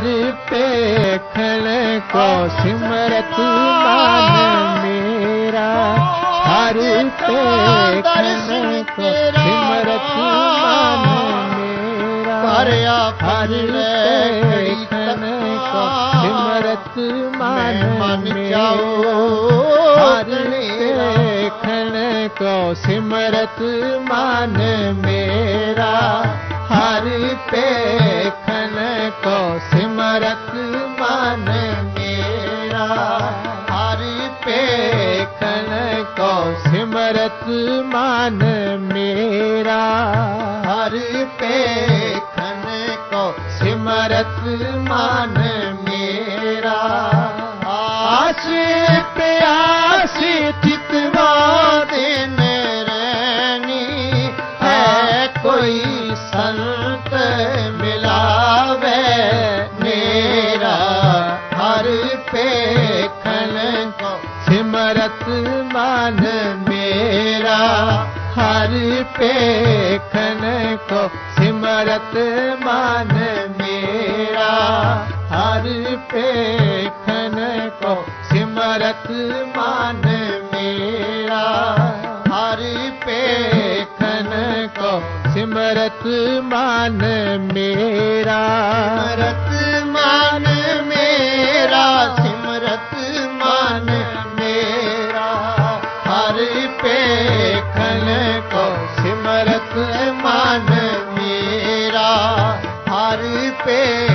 द्वार पे खण को सिमरत मान मेरा। हर पे खण को सिमरत मान मेरा। हर हर पे खण सिमरत मान मेरा। देखण को मान मेरा। हरि पे खन को रख मन मेरा। हर पे खन को सिमरत मान मेरा। हर पे खन को सिमरत मान मेरा। आश्रय सिमरत मान मेरा, हर पेखन को सिमरत मान मेरा, हर पेखन को सिमरत मान मेरा, हर पेखन को सिमरत मान मेरा। पे